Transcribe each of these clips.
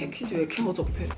패키지 왜 이렇게 허접해?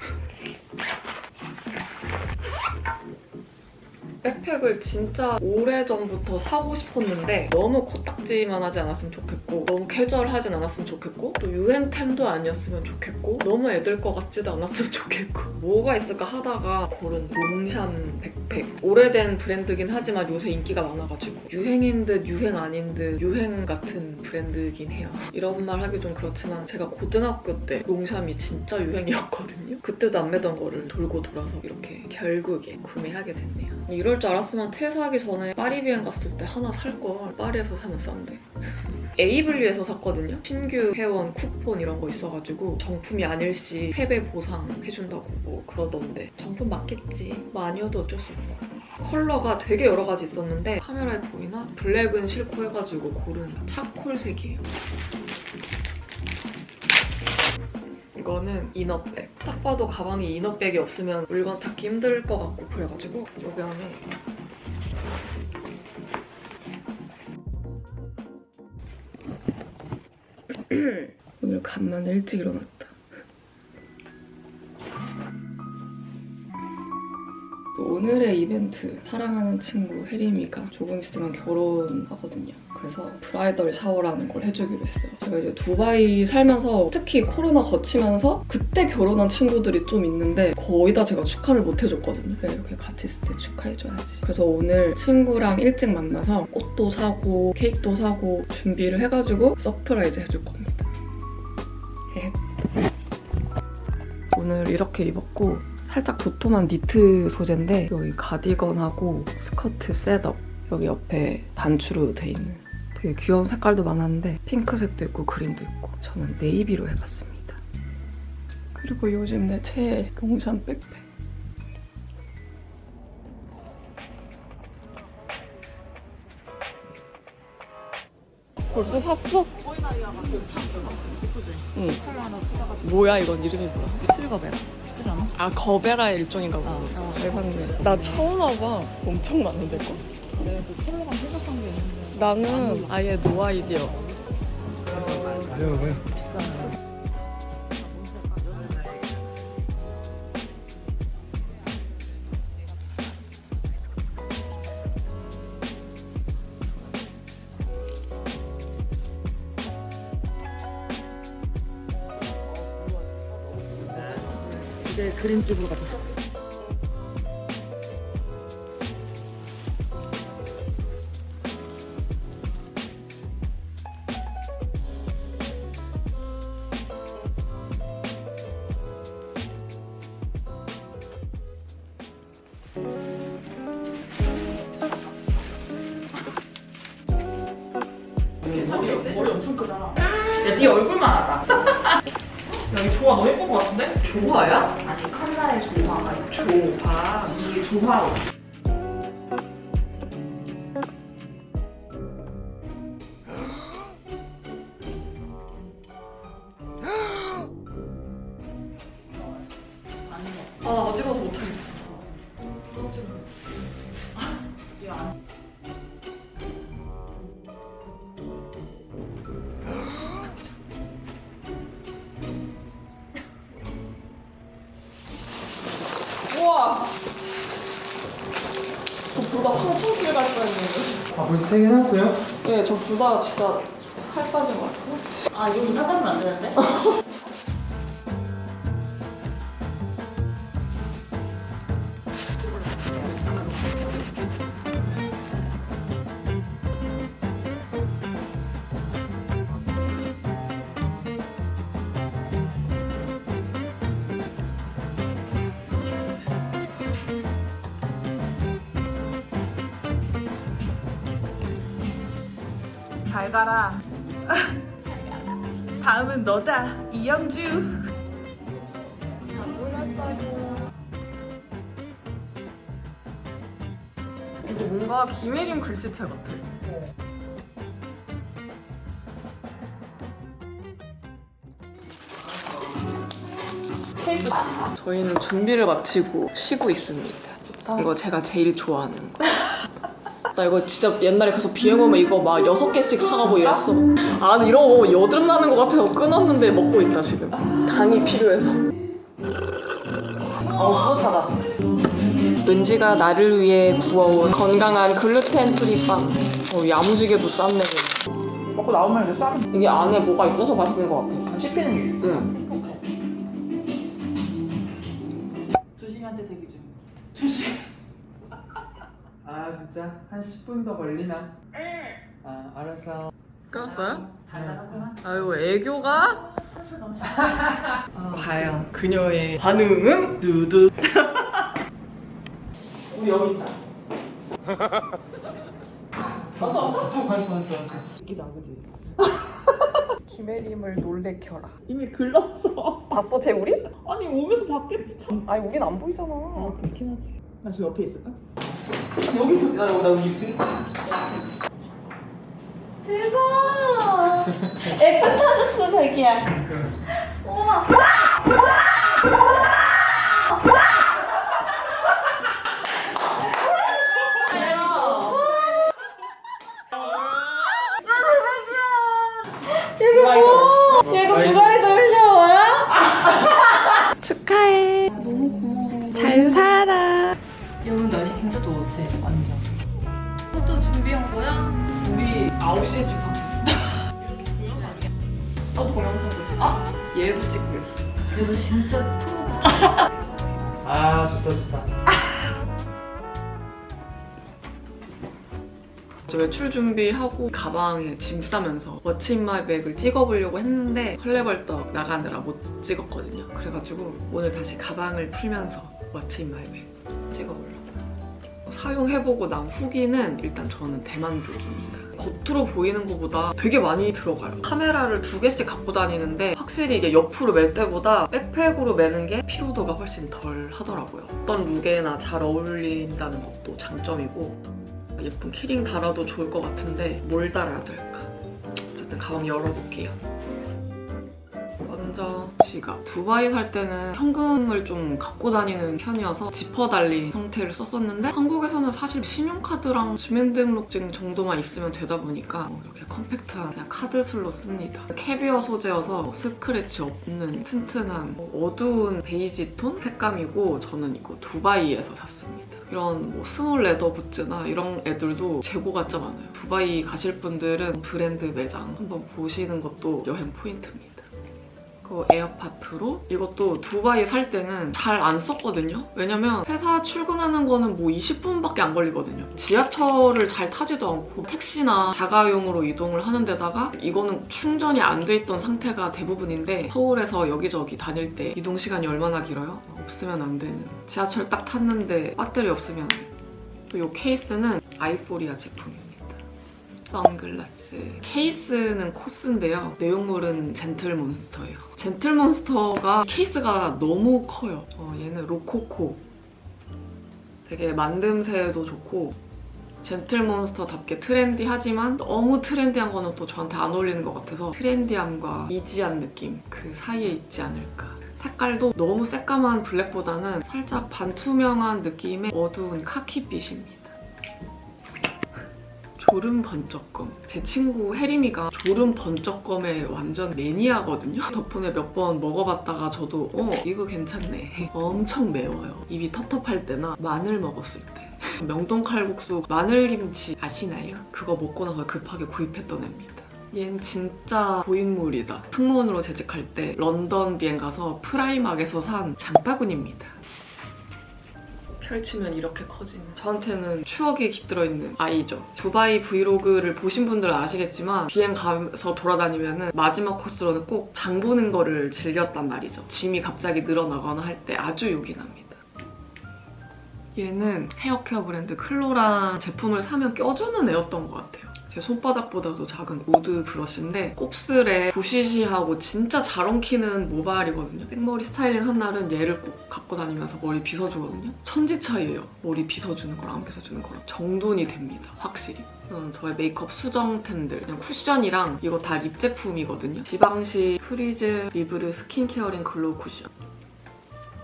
백팩을 진짜 오래전부터 사고 싶었는데 너무 코딱지만 하지 않았으면 좋겠 고 너무 캐주얼하진 않았으면 좋겠고 또 유행템도 아니었으면 좋겠고 너무 애들 거 같지도 않았으면 좋겠고. 뭐가 있을까 하다가 고른 롱샴 백팩. 오래된 브랜드긴 하지만 요새 인기가 많아가지고. 유행인 듯 유행 아닌 듯 유행 같은 브랜드긴 해요. 이런 말 하기 좀 그렇지만 제가 고등학교 때 롱샴이 진짜 유행이었거든요. 그때도 안 매던 거를 돌고 돌아서 이렇게 결국에 구매하게 됐네요 이럴 줄 알았으면 퇴사하기 전에 파리 비행 갔을 때 하나 살걸 파리에서 사면 싼데 에이블리에서 샀거든요. 신규 회원 쿠폰 이런 거 있어가지고 정품이 아닐 시 3배 보상 해준다고 뭐 그러던데 정품 맞겠지. 뭐 아니어도 어쩔 수 없고. 컬러가 되게 여러 가지 있었는데 카메라에 보이나? 블랙은 싫고 해가지고 고른 차콜색이에요. 이거는 이너백. 딱 봐도 가방에 이너백이 없으면 물건 찾기 힘들 것 같고 그래가지고 여기 안에 오늘 간만에 일찍 일어났다. 오늘의 이벤트 사랑하는 친구 혜림이가 조금 있으면 결혼하거든요. 그래서 브라이덜 샤워라는 걸 해주기로 했어요. 제가 이제 두바이 살면서 특히 코로나 거치면서 그때 결혼한 친구들이 좀 있는데 거의 다 제가 축하를 못 해줬거든요. 그래 이렇게 같이 있을 때 축하해줘야지. 그래서 오늘 친구랑 일찍 만나서 꽃도 사고 케이크도 사고 준비를 해가지고 서프라이즈 해줄 겁니다. 오늘 이렇게 입었고 살짝 도톰한 니트 소재인데 여기 가디건하고 스커트 셋업 여기 옆에 단추로 돼 있는 되게 귀여운 색깔도 많았는데 핑크색도 있고 그린도 있고 저는 네이비로 해봤습니다. 그리고 요즘 내 최애 용산 백팩 벌써 샀어? 응. 뭐야 이건 이름이 뭐야? 않 아? 아 거베라의 일종인가 보다. 어. 잘 봤네. 나 처음 와봐. 엄청 많은데 거? 내가 지금 컬러가 생각한 게 있는데 나는 아예 노 아이디어. 비싸 이제 그림집으로 가자. 머리 엄청 크다. 야, 네 얼굴만 하다 야, 이 조화 너무 예쁜 것 같은데? 조화야? 아니, 컬러의 조화가 있죠. 조화. 이게 조화로. 벌써 세개 샀어요? 네, 저둘다 진짜 살 빠진 것 같아요. 아, 이거 사가면 안 되는데? 잘 가라. 다음은 너다, 이영주. 이거 뭔가 김혜림 글씨체 같아. 저희는 준비를 마치고 쉬고 있습니다. 이거 제가 제일 좋아하는 거. 나 이거 진짜 옛날에 계속 비행 오면 이거 막 여섯 개씩 사가고 이랬어. 아, 근데 이런 거 여드름 나는 것 같아서 끊었는데 먹고 있다 지금. 당이 필요해서. 어, 뿌듯하다. 은지가 나를 위해 구워온 건강한 글루텐 프리 빵. 어, 야무지게도 쌌네. 먹고 나오면 이제 쌈 이게 안에 뭐가 있어서 맛있는 것 같아. 씹히는 게 있어. 응. 한 10분 더 걸리나? 응. 아 알았어. 끊었어요? 달달하구나. 아이고 애교가 과연 그녀의 반응은 두두 우리 여기 있자. 왔어 왔어. 왔어 왔어 왔어. 이기다 그지. 김혜림을 놀래켜라 이미 글렀어. 봤어 재우리? 아니 오면서 봤겠지 참. 아니 우린 안 보이잖아 아 그렇긴 하지. 나저 옆에 있을까? 여기 있어. 나 여기 나 여기 있어. 대박! 애플 터졌어, 자기야. 우와. 이거 진짜 프로 아 좋다 좋다. 저 외출 준비하고 가방에 짐 싸면서 워치 인 마이 백을 찍어보려고 했는데 헐레벌떡 나가느라 못 찍었거든요. 그래가지고 오늘 다시 가방을 풀면서 워치 인 마이 백 찍어보려고. 사용해보고 난 후기는 일단 저는 대만족입니다. 겉으로 보이는 것보다 되게 많이 들어가요. 카메라를 두 개씩 갖고 다니는데 확실히 이게 옆으로 멜 때보다 백팩으로 매는 게 피로도가 훨씬 덜 하더라고요. 어떤 룩에나 잘 어울린다는 것도 장점이고 예쁜 키링 달아도 좋을 것 같은데 뭘 달아야 될까? 어쨌든 가방 열어볼게요. 지갑. 두바이 살 때는 현금을 좀 갖고 다니는 편이어서 지퍼 달린 형태를 썼었는데 한국에서는 사실 신용카드랑 주민등록증 정도만 있으면 되다 보니까 뭐 이렇게 컴팩트한 그냥 카드 슬로 씁니다. 캐비어 소재여서 스크래치 없는 튼튼한 뭐 어두운 베이지 톤 색감이고 저는 이거 두바이에서 샀습니다. 이런 뭐 스몰 레더 부츠나 이런 애들도 재고가 짜 많아요. 두바이 가실 분들은 브랜드 매장 한번 보시는 것도 여행 포인트입니다. 그 에어팟 프로 이것도 두바이 살 때는 잘 안 썼거든요. 왜냐면 회사 출근하는 거는 뭐 20분밖에 안 걸리거든요. 지하철을 잘 타지도 않고 택시나 자가용으로 이동을 하는 데다가 이거는 충전이 안 돼 있던 상태가 대부분인데 서울에서 여기저기 다닐 때 이동 시간이 얼마나 길어요? 없으면 안 되는. 지하철 딱 탔는데 배터리 없으면 또 이 케이스는 아이포리아 제품입니다. 선글라스. 케이스는 코스인데요. 내용물은 젠틀몬스터예요. 젠틀몬스터가 케이스가 너무 커요. 어, 얘는 로코코. 되게 만듦새도 좋고 젠틀몬스터답게 트렌디하지만 너무 트렌디한 거는 또 저한테 안 어울리는 것 같아서 트렌디함과 이지한 느낌 그 사이에 있지 않을까. 색깔도 너무 새까만 블랙보다는 살짝 반투명한 느낌의 어두운 카키빛입니다. 조름 번쩍검. 제 친구 혜림이가 조름 번쩍검의 완전 매니아거든요. 덕분에 몇 번 먹어봤다가 저도 어 이거 괜찮네. 엄청 매워요. 입이 텁텁할 때나 마늘 먹었을 때. 명동 칼국수 마늘김치 아시나요? 그거 먹고 나서 급하게 구입했던 애입니다. 얘는 진짜 고인물이다. 승무원으로 재직할 때 런던 비행 가서 프라이막에서 산 장바구니입니다. 펼치면 이렇게 커지는 저한테는 추억이 깃들어 있는 아이죠. 두바이 브이로그를 보신 분들은 아시겠지만 비행 가서 돌아다니면 마지막 코스로는 꼭 장 보는 거를 즐겼단 말이죠. 짐이 갑자기 늘어나거나 할 때 아주 납니다. 얘는 헤어케어 브랜드 클로란 제품을 사면 껴주는 애였던 것 같아요. 제 손바닥보다도 작은 우드 브러쉬인데 곱슬에 부시시하고 진짜 잘 엉키는 모발이거든요. 생머리 스타일링 한 날은 얘를 꼭 갖고 다니면서 머리 빗어주거든요. 천지 차이예요. 머리 빗어주는 거랑 안 빗어주는 거랑 정돈이 됩니다. 확실히. 저의 메이크업 수정템들 그냥 쿠션이랑 이거 다 립 제품이거든요. 지방시 프리즈 리브르 스킨케어링 글로우 쿠션.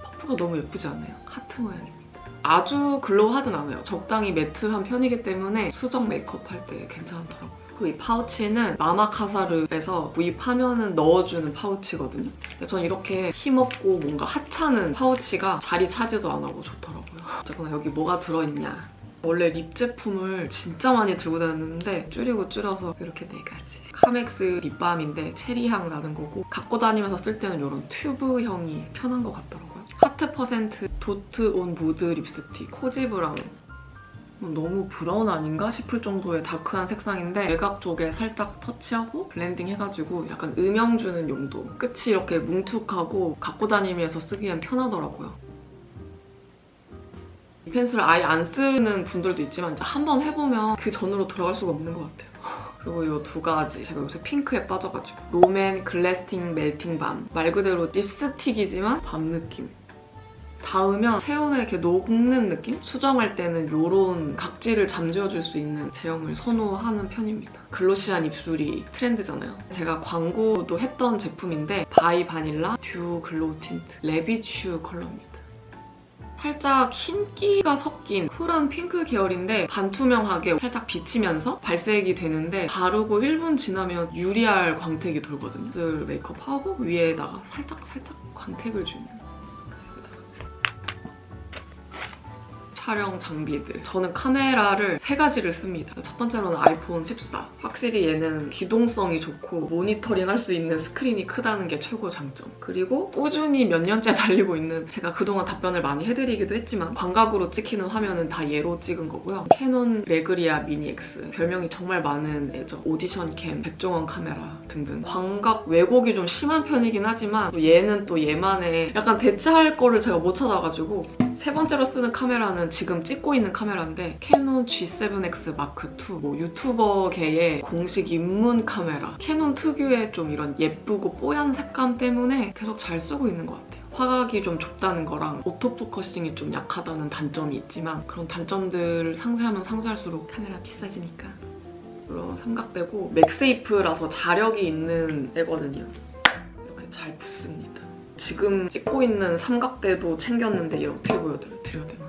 퍼프가 너무 예쁘지 않아요? 하트 모양입니다. 아주 글로우하진 않아요. 적당히 매트한 편이기 때문에 수정 메이크업 할 때 괜찮더라고요. 그리고 이 파우치는 마마카사르에서 구입하면은 넣어주는 파우치거든요. 근데 전 이렇게 힘없고 뭔가 하찮은 파우치가 자리 차지도 안 하고 좋더라고요. 어쨌거나 여기 뭐가 들어있냐. 원래 립 제품을 진짜 많이 들고 다녔는데 줄이고 줄여서 이렇게 네 가지. 카맥스 립밤인데 체리향 나는 거고 갖고 다니면서 쓸 때는 이런 튜브형이 편한 것 같더라고요. 하트 퍼센트 도트 온 무드 립스틱 코지 브라운. 너무 브라운 아닌가 싶을 정도의 다크한 색상인데 외곽 쪽에 살짝 터치하고 블렌딩 해가지고 약간 음영 주는 용도. 끝이 이렇게 뭉툭하고 갖고 다니면서 쓰기엔 편하더라고요. 이 펜슬을 아예 안 쓰는 분들도 있지만 한번 해보면 그 전으로 돌아갈 수가 없는 것 같아요. 그리고 이 두 가지. 제가 요새 핑크에 빠져가지고. 롬앤 글래스팅 멜팅 밤. 말 그대로 립스틱이지만 밤 느낌 닿으면 체온에 이렇게 녹는 느낌? 수정할 때는 이런 각질을 잠재워줄 수 있는 제형을 선호하는 편입니다. 글로시한 입술이 트렌드잖아요. 제가 광고도 했던 제품인데 바이 바닐라 듀 글로우 틴트 레비슈 컬러입니다. 살짝 흰기가 섞인 쿨한 핑크 계열인데 반투명하게 살짝 비치면서 발색이 되는데 바르고 1분 지나면 유리알 광택이 돌거든요. 을 메이크업하고 위에다가 살짝 살짝 광택을 주는 촬영 장비들. 저는 카메라를 세 가지를 씁니다. 첫 번째로는 아이폰 14. 확실히 얘는 기동성이 좋고 모니터링 할 수 있는 스크린이 크다는 게 최고 장점. 그리고 꾸준히 몇 년째 달리고 있는 제가 그동안 답변을 많이 해드리기도 했지만 광각으로 찍히는 화면은 다 얘로 찍은 거고요. 캐논 레그리아 미니 X. 별명이 정말 많은 애죠. 오디션 캠, 백종원 카메라 등등. 광각 왜곡이 좀 심한 편이긴 하지만 또 얘는 또 얘만의 약간 대체할 거를 제가 못 찾아가지고 세 번째로 쓰는 카메라는 지금 찍고 있는 카메라인데 캐논 G7X 마크 2, 뭐 유튜버계의 공식 입문 카메라. 캐논 특유의 좀 이런 예쁘고 뽀얀 색감 때문에 계속 잘 쓰고 있는 것 같아요. 화각이 좀 좁다는 거랑 오토포커싱이 좀 약하다는 단점이 있지만 그런 단점들을 상쇄하면 상쇄할수록 카메라 비싸지니까 이런 삼각대고 맥세이프라서 자력이 있는 애거든요. 이렇게 잘 붙습니다. 지금 찍고 있는 삼각대도 챙겼는데 얘 어떻게 보여드려야 되나?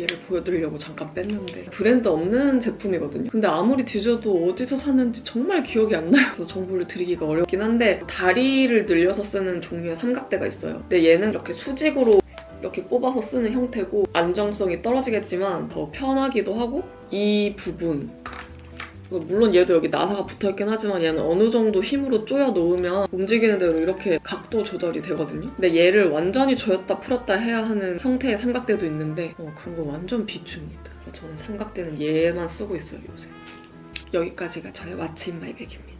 얘를 보여드리려고 잠깐 뺐는데 브랜드 없는 제품이거든요. 근데 아무리 뒤져도 어디서 샀는지 정말 기억이 안 나요. 그래서 정보를 드리기가 어렵긴 한데 다리를 늘려서 쓰는 종류의 삼각대가 있어요. 근데 얘는 이렇게 수직으로 이렇게 뽑아서 쓰는 형태고 안정성이 떨어지겠지만 더 편하기도 하고 이 부분 물론 얘도 여기 나사가 붙어있긴 하지만 얘는 어느 정도 힘으로 조여 놓으면 움직이는 대로 이렇게 각도 조절이 되거든요. 근데 얘를 완전히 조였다 풀었다 해야 하는 형태의 삼각대도 있는데 어, 그런 거 완전 비추입니다. 저는 삼각대는 얘만 쓰고 있어요 요새. 여기까지가 저의 왓츠 인마이 백입니다.